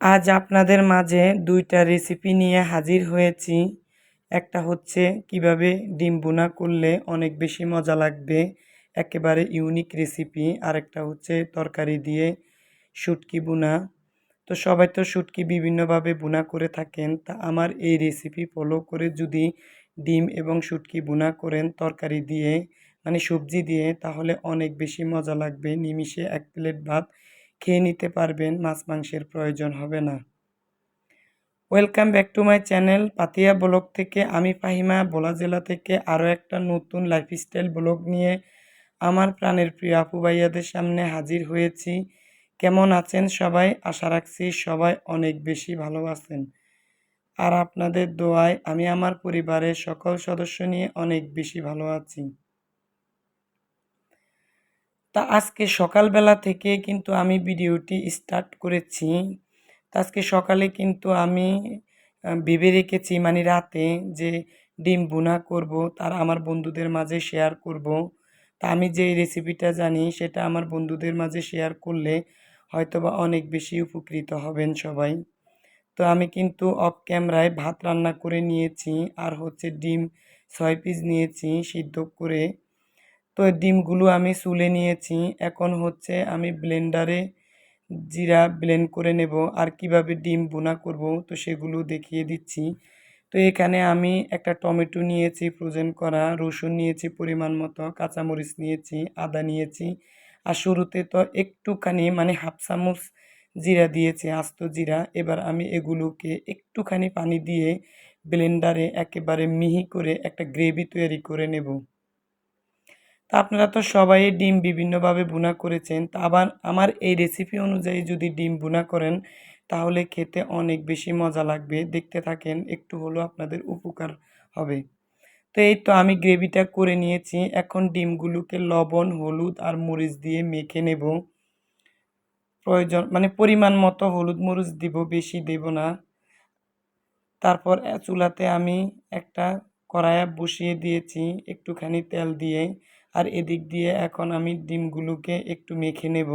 আজ আপনাদের মাঝে দুইটা রেসিপি নিয়ে হাজির হয়েছি। একটা হচ্ছে কীভাবে ডিম বোনা করলে অনেক বেশি মজা লাগবে, একেবারে ইউনিক রেসিপি আরেকটা হচ্ছে তরকারি দিয়ে শুটকি বোনা তো সবাই তো শুটকি বিভিন্নভাবে বোনা করে থাকেন, তা আমার এই রেসিপি ফলো করে যদি ডিম এবং শুটকি বোনা করেন তরকারি দিয়ে মানে সবজি দিয়ে, তাহলে অনেক বেশি মজা লাগবে। নিমিষে এক প্লেট ভাত খেয়ে নিতে পারবেন, মাছ মাংসের প্রয়োজন হবে না। Welcome back to my channel Patiya blog থেকে আমি ফাহিমা বোলা জেলা থেকে আরও একটা নতুন লাইফস্টাইল ব্লগ নিয়ে আমার প্রাণের প্রিয় আপু ভাইয়াদের সামনে হাজির হয়েছি। কেমন আছেন সবাই? আশা রাখছি সবাই অনেক বেশি ভালো আছেন। আর আপনাদের দোয়ায় আমি আমার পরিবারের সকল সদস্য নিয়ে অনেক বেশি ভালো আছি। তা আজকে সকালবেলা থেকে কিন্তু আমি ভিডিওটি স্টার্ট করেছি। তা আজকে সকালে কিন্তু আমি ভেবে রেখেছি মানে রাতে যে ডিম বোনা করব, তার আমার বন্ধুদের মাঝে শেয়ার করব। তা আমি যে রেসিপিটা জানি, সেটা আমার বন্ধুদের মাঝে শেয়ার করলে হয়তোবা অনেক বেশি উপকৃত হবেন সবাই। তো আমি কিন্তু অফ ক্যামেরায় ভাত রান্না করে নিয়েছি, আর হচ্ছে ডিম ছয় পিস নিয়েছি সিদ্ধ করে। তো ডিমগুলো আমি সুলে নিয়েছি। এখন হচ্ছে আমি ব্লেন্ডারে জিরা ব্লেন্ড করে নেব। আর কীভাবে ডিম বোনা করব, তো সেগুলো দেখিয়ে দিচ্ছি। তো এখানে আমি একটা টমেটো নিয়েছি ফ্রোজেন করা। রসুন নিয়েছি পরিমাণ মতো, কাঁচামরিচ নিয়েছি, আদা নিয়েছি। আর শুরুতে তো একটুখানি মানে হাফ চামচ জিরা দিয়েছি, আস্ত জিরা। এবার আমি এগুলোকে একটুখানি পানি দিয়ে ব্লেন্ডারে একেবারে মিহি করে একটা গ্রেভি তৈরি করে নেব। তা আপনারা তো সবাই ডিম বিভিন্নভাবে বুনা করেছেন। তা আবার আমার এই রেসিপি অনুযায়ী যদি ডিম বুনা করেন, তাহলে খেতে অনেক বেশি মজা লাগবে। দেখতে থাকেন, একটু হলেও আপনাদের উপকার হবে। তো এই তো আমি গ্রেভিটা করে নিয়েছি। এখন ডিমগুলোকে লবণ, হলুদ আর মরিচ দিয়ে মেখে নেব। প্রয়োজন মানে পরিমাণ মতো হলুদ মরিচ দিব, বেশি দেব না। তারপর চুলাতে আমি একটা কড়াইয়া বসিয়ে দিয়েছি, একটুখানি তেল দিয়ে। আর এদিক দিয়ে এখন আমি ডিমগুলোকে একটু মেখে নেব।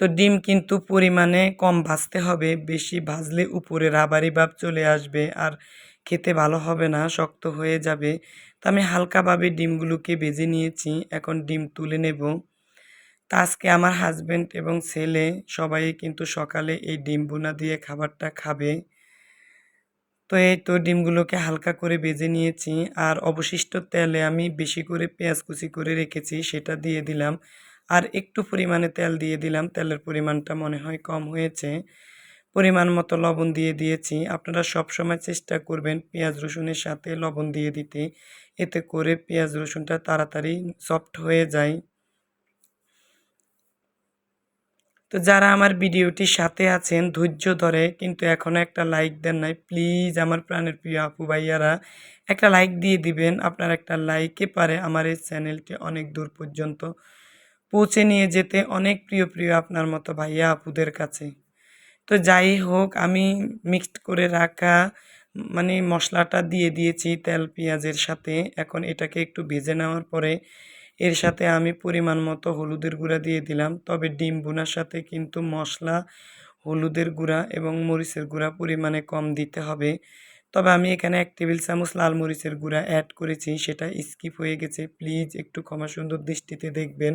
তো ডিম কিন্তু পরিমাণে কম ভাজতে হবে, বেশি ভাজলে উপরে রাবারি ভাব চলে আসবে আর খেতে ভালো হবে না, শক্ত হয়ে যাবে। তো আমি হালকাভাবে ডিমগুলোকে ভেজে নিয়েছি, এখন ডিম তুলে নেব। তা আজকে আমার হাজব্যান্ড এবং ছেলে সবাই কিন্তু সকালে এই ডিম বোনা দিয়ে খাবারটা খাবে। তো এই তো ডিমগুলোকে হালকা করে বেজে নিয়েছি আর অবশিষ্ট তেলে আমি বেশি করে পেঁয়াজ কুচি করে রেখেছি, সেটা দিয়ে দিলাম। আর একটু পরিমাণে তেল দিয়ে দিলাম, তেলের পরিমাণটা মনে হয় কম হয়েছে। পরিমাণ মতো লবণ দিয়ে দিয়েছি। আপনারা সব সময় চেষ্টা করবেন পেঁয়াজ রসুনের সাথে লবণ দিয়ে দিতে। এতে করে পেঁয়াজ রসুনটা তাড়াতাড়ি সফট হয়ে যায়। তো যারা আমার ভিডিওটির সাথে আছেন, ধৈর্য ধরে কিন্তু এখনও একটা লাইক দেন নাই। প্লিজ আমার প্রাণের প্রিয় আপু ভাইয়ারা, একটা লাইক দিয়ে দিবেন। আপনার একটা লাইকে পারে আমার এই চ্যানেলটি অনেক দূর পর্যন্ত পৌঁছে নিয়ে যেতে অনেক প্রিয় প্রিয় আপনার মতো ভাইয়া আপুদের কাছে। তো যাই হোক, আমি মিক্সড করে রাখা মানে মশলাটা দিয়ে দিয়েছি তেল, পেঁয়াজের সাথে। এখন এটাকে একটু ভেজে নেওয়ার পরে এর সাথে আমি পরিমাণ মতো হলুদের গুঁড়া দিয়ে দিলাম। তবে ডিম বোনার সাথে কিন্তু মশলা, হলুদের গুঁড়া এবং মরিচের গুঁড়া পরিমাণে কম দিতে হবে। তবে আমি এখানে এক টেবিল চামচ লাল মরিচের গুঁড়া অ্যাড করেছি, সেটা স্কিপ হয়ে গেছে। প্লিজ একটু ক্ষমা সুন্দর দৃষ্টিতে দেখবেন।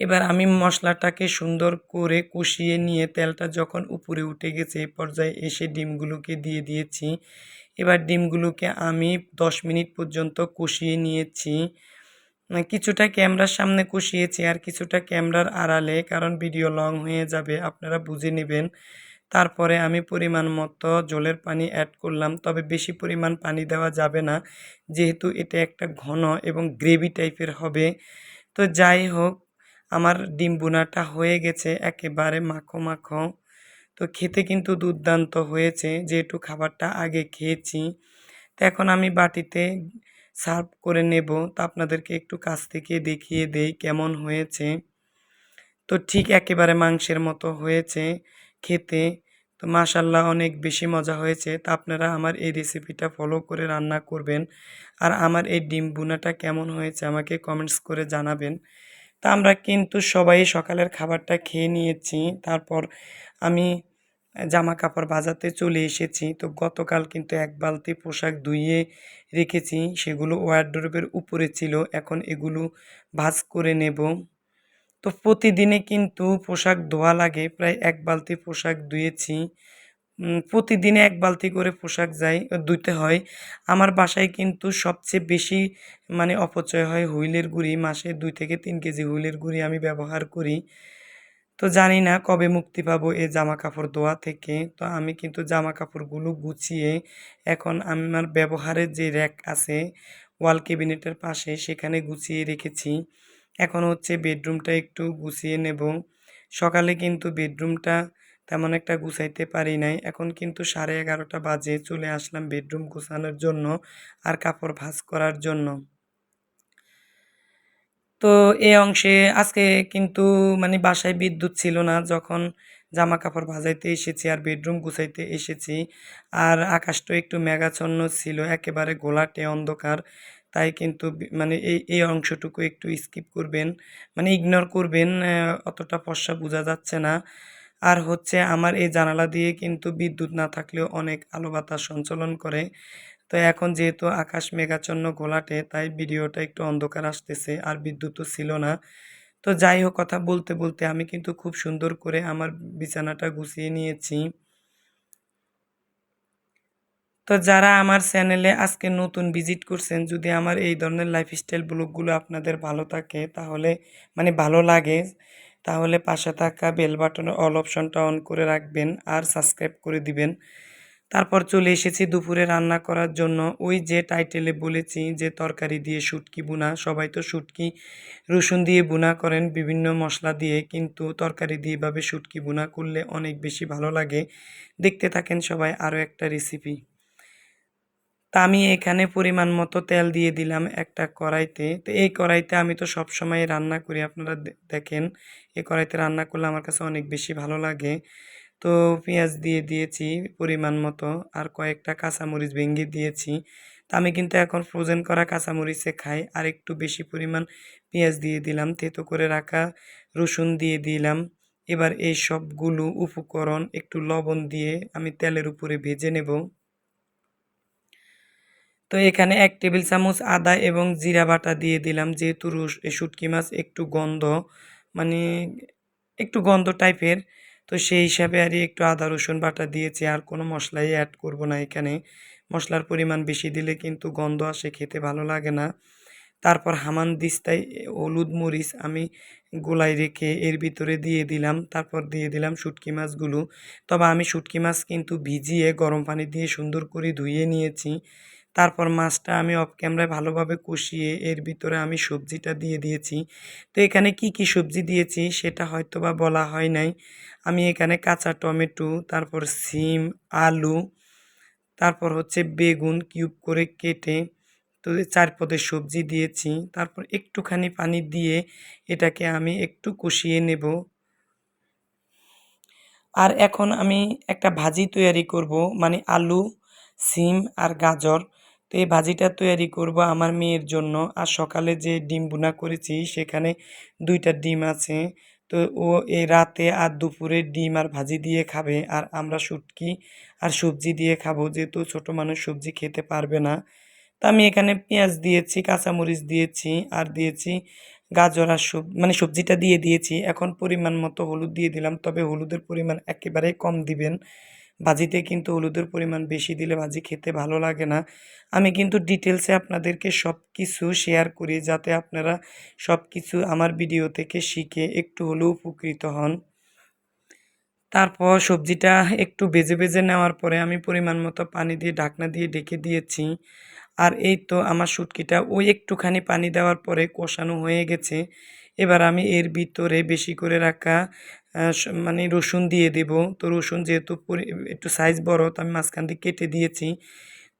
এবার আমি মশলাটাকে সুন্দর করে কষিয়ে নিয়ে তেলটা যখন উপরে উঠে গেছে পর্যায়ে এসে ডিমগুলোকে দিয়ে দিয়েছি। এবার ডিমগুলোকে আমি দশ মিনিট পর্যন্ত কষিয়ে নিয়েছি। কিছুটা ক্যামেরার সামনে কষিয়েছি আর কিছুটা ক্যামেরার আড়ালে, কারণ ভিডিও লং হয়ে যাবে, আপনারা বুঝে নেবেন। তারপরে আমি পরিমাণ মতো জলের পানি অ্যাড করলাম, তবে বেশি পরিমাণ পানি দেওয়া যাবে না, যেহেতু এটা একটা ঘন এবং গ্রেভি টাইপের হবে। তো যাই হোক, আমার ডিম বোনাটা হয়ে গেছে, একেবারে মাখো মাখো। তো খেতে কিন্তু দুর্দান্ত হয়েছে, যেহেতু খাবারটা আগে খেয়েছি। তো এখন আমি বাটিতে সার্ভ করে নেব। তা আপনাদেরকে একটু কাছ থেকে দেখিয়ে দেই কেমন হয়েছে। তো ঠিক একেবারে মাংসের মতো হয়েছে খেতে। তো মাশাল্লাহ অনেক বেশি মজা হয়েছে। তা আপনারা আমার এই রেসিপিটা ফলো করে রান্না করবেন। আর আমার এই ডিম বুনাটা কেমন হয়েছে আমাকে কমেন্টস করে জানাবেন। তা আমরা কিন্তু সবাই সকালের খাবারটা খেয়ে নিয়েছি। তারপর আমি জামা কাপড় বাজাতে চলে এসেছি। তো গতকাল কিন্তু এক বালতি পোশাক ধুইয়ে রেখেছি, সেগুলো ওয়ারড্রোবের উপরে ছিল, এখন এগুলো ভাজ করে নেব। তো প্রতিদিনে কিন্তু পোশাক ধোয়া লাগে, প্রায় এক বালতি পোশাক ধুয়েছি। প্রতিদিনে এক বালতি করে পোশাক যাই ধুইতে হয়। আমার বাসায় কিন্তু সবচেয়ে বেশি মানে অপচয় হয় হুইলের গুঁড়ি, মাসে দুই থেকে তিন কেজি হুইলের গুঁড়ি আমি ব্যবহার করি। তো জানি না কবে মুক্তি পাবো এই জামা কাপড় ধোয়া থেকে। তো আমি কিন্তু জামা কাপড়গুলো গুছিয়ে এখন আমার ব্যবহারের যে র্যাক আছে, ওয়াল ক্যাবিনেটের পাশে সেখানে গুছিয়ে রেখেছি। এখন হচ্ছে বেডরুমটা একটু গুছিয়ে নেব। সকালে কিন্তু বেডরুমটা তেমন একটা গুছাইতে পারি নাই। এখন কিন্তু সাড়ে এগারোটা বাজে চলে আসলাম বেডরুম গুছানোর জন্য আর কাপড় ভাঁজ করার জন্য। তো এই অংশে আজকে কিন্তু মানে বাসায় বিদ্যুৎ ছিল না, যখন জামা কাপড় ভাজাইতে এসেছি আর বেডরুম গুছাইতে এসেছি। আর আকাশটা একটু মেঘাচ্ছন্ন ছিল, একেবারে গোলাটে অন্ধকার। তাই কিন্তু মানে এই এই অংশটুকু একটু স্কিপ করবেন মানে ইগনোর করবেন অতটা ফর্সা বোঝা যাচ্ছে না। আর হচ্ছে আমার এই জানালা দিয়ে কিন্তু বিদ্যুৎ না থাকলেও অনেক আলো বাতাস সঞ্চালন করে। তো এখন যেহেতু আকাশ মেঘাচ্ছন্ন ঘোলাটে তাই ভিডিওটা একটু অন্ধকার আসতেছে আর বিদ্যুৎও ছিল না। তো যাই হোক, কথা বলতে বলতে আমি কিন্তু খুব সুন্দর করে আমার বিছানাটা গুছিয়ে নিয়েছি। তো যারা আমার চ্যানেলে আজকে নতুন ভিজিট করছেন, যদি আমার এই ধরনের লাইফস্টাইল ব্লগগুলো আপনাদের ভালো থাকে, তাহলে মানে ভালো লাগে, তাহলে পাশে থাকা বেল বাটনের অল অপশনটা অন করে রাখবেন আর সাবস্ক্রাইব করে দিবেন। তারপর চলে এসেছি দুপুরে রান্না করার জন্য। ওই যে টাইটেলে বলেছি যে তরকারি দিয়ে শুটকি বুনা। সবাই তো শুটকি, রসুন দিয়ে বুনা করেন বিভিন্ন মশলা দিয়ে। কিন্তু তরকারি দিয়ে এভাবে শুটকি বুনা করলে অনেক বেশি ভালো লাগে। দেখতে থাকেন সবাই আরও একটা রেসিপি তা আমি এখানে পরিমাণ মতো তেল দিয়ে দিলাম একটা কড়াইতে। তো এই কড়াইতে আমি তো সব সময় রান্না করি, আপনারা দেখেন। এই কড়াইতে রান্না করলে আমার কাছে অনেক বেশি ভালো লাগে। তো পেঁয়াজ দিয়ে দিয়েছি পরিমাণ মতো, আর কয়েকটা কাঁচামরিচ ভেঙে দিয়েছি। তা আমি কিন্তু এখন ফ্রোজেন করা কাঁচামরিচে খাই, আর একটু বেশি পরিমাণ পেঁয়াজ দিয়ে দিলাম, থেতো করে রাখা রসুন দিয়ে দিলাম। এবার এই সবগুলো উপকরণ একটু লবণ দিয়ে আমি তেলের উপরে ভেজে নেব। তো এখানে এক টেবিল চামচ আদা এবং জিরা বাটা দিয়ে দিলাম, যেহেতু এই শুটকি মাছ একটু গন্ধ মানে একটু গন্ধ টাইপের তো সেই হিসাবে আর একটু আদা, রসুন বাটা দিয়েছি, আর কোনো মশলাই অ্যাড করব না এখানে। মশলার পরিমাণ বেশি দিলে কিন্তু গন্ধ আসে, খেতে ভালো লাগে না। তারপর হামান দিস্তায় হলুদ মরিচ আমি গোলায় রেখে এর ভিতরে দিয়ে দিলাম। তারপর দিয়ে দিলাম শুটকি মাছগুলো। তবে আমি শুটকি মাছ কিন্তু ভিজিয়ে গরম পানি দিয়ে সুন্দর করে ধুয়ে নিয়েছি। তারপর মাছটা আমি অফ ক্যামেরায় ভালোভাবে কষিয়ে এর ভিতরে আমি সবজিটা দিয়ে দিয়েছি। তো এখানে কি কি সবজি দিয়েছি সেটা হয়তো বা বলা হয় নাই। আমি এখানে কাঁচা টমেটো, তারপর সিম, আলু, তারপর হচ্ছে বেগুন কিউব করে কেটে তো চার পদের সবজি দিয়েছি। তারপর একটুখানি পানি দিয়ে এটাকে আমি একটু কষিয়ে নেব। আর এখন আমি একটা ভাজি তৈরি করব মানে আলু, সিম আর গাজর। তো এই ভাজিটা তৈরি করব আমার মেয়ের জন্য। আর সকালে যে ডিম বুনা করেছি, সেখানে দুইটা ডিম আছে। তো ও এই রাতে আর দুপুরে ডিম আর ভাজি দিয়ে খাবে। আর আমরা শুটকি আর সবজি দিয়ে খাব। যেহেতু ছোটো মানুষ সবজি খেতে পারবে না। তা আমি এখানে পেঁয়াজ দিয়েছি, কাঁচামরিচ দিয়েছি, আর দিয়েছি গাজর আর সব মানে সবজিটা দিয়ে দিয়েছি। এখন পরিমাণ মতো হলুদ দিয়ে দিলাম। তবে হলুদের পরিমাণ একেবারেই কম দিবেন। ভাজিতে কিন্তু হলুদের পরিমাণ বেশি দিলে ভাজি খেতে ভালো লাগে না। আমি কিন্তু ডিটেলসে আপনাদেরকে সব কিছু শেয়ার করি যাতে আপনারা সব কিছু আমার ভিডিও থেকে শিখে একটু হলেও উপকৃত হন। তারপর সবজিটা একটু বেজে বেজে নেওয়ার পরে আমি পরিমাণ মতো পানি দিয়ে ঢাকনা দিয়ে ঢেকে দিয়েছি। আর এই তো আমার শুটকিটা ওই একটুখানি পানি দেওয়ার পরে কষানো হয়ে গেছে। এবার আমি এর ভিতরে বেশি করে রাখা মানে রসুন দিয়ে দেব। তো রসুন যেহেতু একটু সাইজ বড়, তো আমি মাঝখান দিয়ে কেটে দিয়েছি।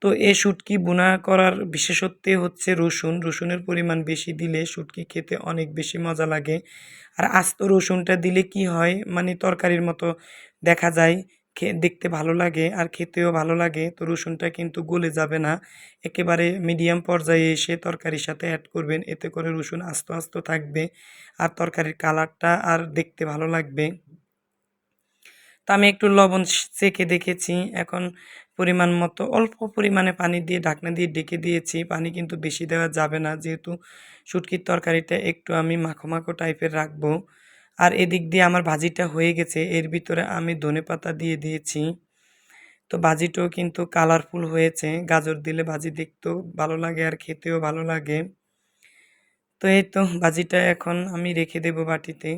তো এই শুটকি বোনা করার বিশেষত্বে হচ্ছে রসুন। রসুনের পরিমাণ বেশি দিলে শুটকি খেতে অনেক বেশি মজা লাগে। আর আস্ত রসুনটা দিলে কি হয় মানে তরকারির মতো দেখা যায়। দেখতে ভালো লাগে আর খেতেও ভালো লাগে, তো রসুনটা কিন্তু গলে যাবে না। একেবারে মিডিয়াম পর্যায়ে এসে তরকারির সাথে অ্যাড করবেন, এতে করে রসুন আস্ত আস্ত থাকবে আর তরকারির কালারটা আর দেখতে ভালো লাগবে। তা আমি একটু লবণ চেখে দেখেছি, এখন পরিমাণ মতো অল্প পরিমাণে পানি দিয়ে ঢাকনা দিয়ে ডেকে দিয়েছি, পানি কিন্তু বেশি দেওয়া যাবে না, যেহেতু শুটকির তরকারিটা একটু আমি মাখো মাখো টাইপের রাখব। আর এদিক দিয়ে আমার ভাজিটা হয়ে গেছে। এর ভিতরে আমি ধনে পাতা দিয়ে দিয়েছি। তো ভাজিটাও কিন্তু কালারফুল হয়েছে। গাজর দিলে ভাজি দেখতেও ভালো লাগে আর খেতেও ভালো লাগে। তো এই তো ভাজিটা এখন আমি রেখে দেব বাটিতে।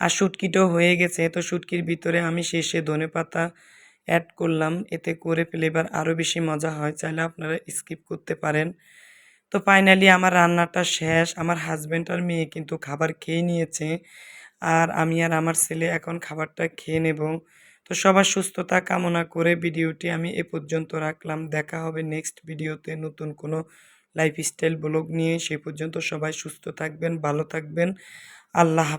আর শুটকিটাও হয়ে গেছে। তো শুটকির ভিতরে আমি শেষে ধনে পাতা অ্যাড করলাম। এতে করে ফ্লেভার আরও বেশি মজা হয়। চাইলে আপনারা স্কিপ করতে পারেন। তো ফাইনালি আমার রান্নাটা শেষ। আমার হাজব্যান্ড আর মেয়ে কিন্তু খাবার খেয়ে নিয়েছে। আর আমি আর আমার ছেলে এখন খাবারটা খেয়ে নেব। তো সবার সুস্থতা কামনা করে ভিডিওটি আমি এ পর্যন্ত রাখলাম। দেখা হবে নেক্সট ভিডিওতে নতুন কোনো লাইফস্টাইল ব্লগ নিয়ে। সেই পর্যন্ত সবাই সুস্থ থাকবেন, ভালো থাকবেন। আল্লাহ